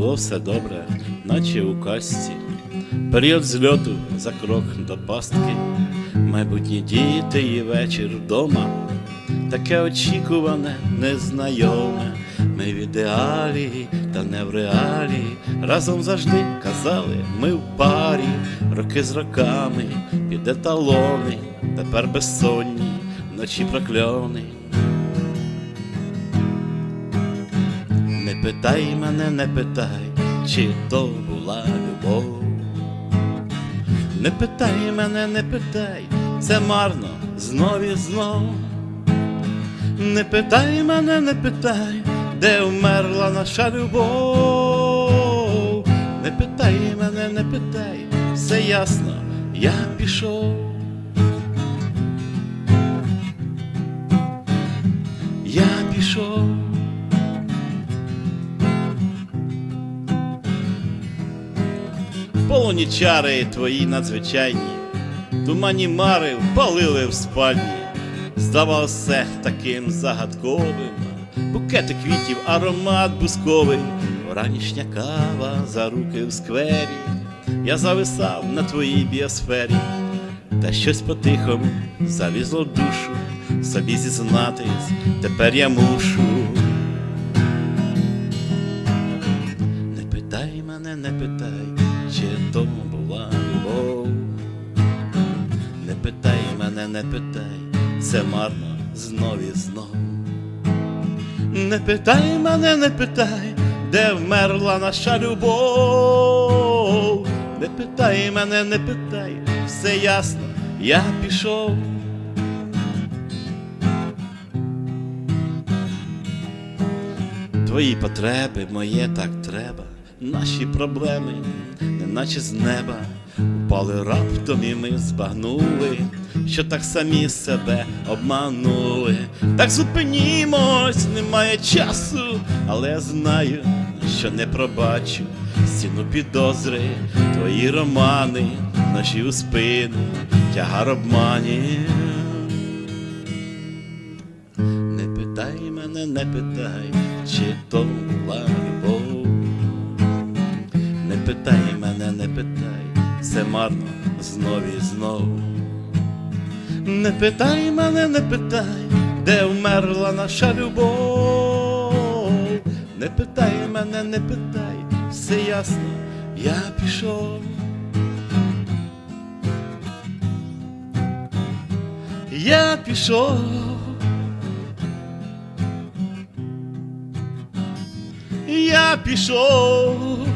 було все добре, наче у казці. Період зльоту за крок до пастки, майбутні діти і вечір вдома, таке очікуване, незнайоме. Ми в ідеалі та не в реалі. Разом завжди казали, ми в парі, роки з роками, під еталони, тепер безсонні, вночі прокльони. Питай мене, не питай, чи то була любов. Не питай мене, не питай, це марно знов і знов. Не питай мене, не питай, де вмерла наша любов. Не питай мене, не питай, все ясно, я пішов. Я пішов. Полоні чари твої надзвичайні, туманні мари впалили в спальні, здавалося таким загадковим, букети квітів, аромат бусковий, вранішня кава за руки в сквері, я зависав на твоїй біосфері, та щось по-тихому залізло в душу, собі зізнатись, тепер я мушу. Не питай мене, не питай, чи то була любов. Не питай мене, не питай, це марно знов і знов. Не питай мене, не питай, де вмерла наша любов. Не питай мене, не питай, все ясно, я пішов. Твої потреби, моє так треба, наші проблеми, неначе з неба, упали раптом, і ми збагнули, що так самі себе обманули. Так зупинімось, немає часу, але знаю, що не пробачу стіну підозри, твої романи, наші у спину, тягар обманів. Не питай мене, не питай, чи то була це марно знов і знов. Не питай мене, не питай, де вмерла наша любов. Не питай мене, не питай, все ясно, я пішов. Я пішов. Я пішов.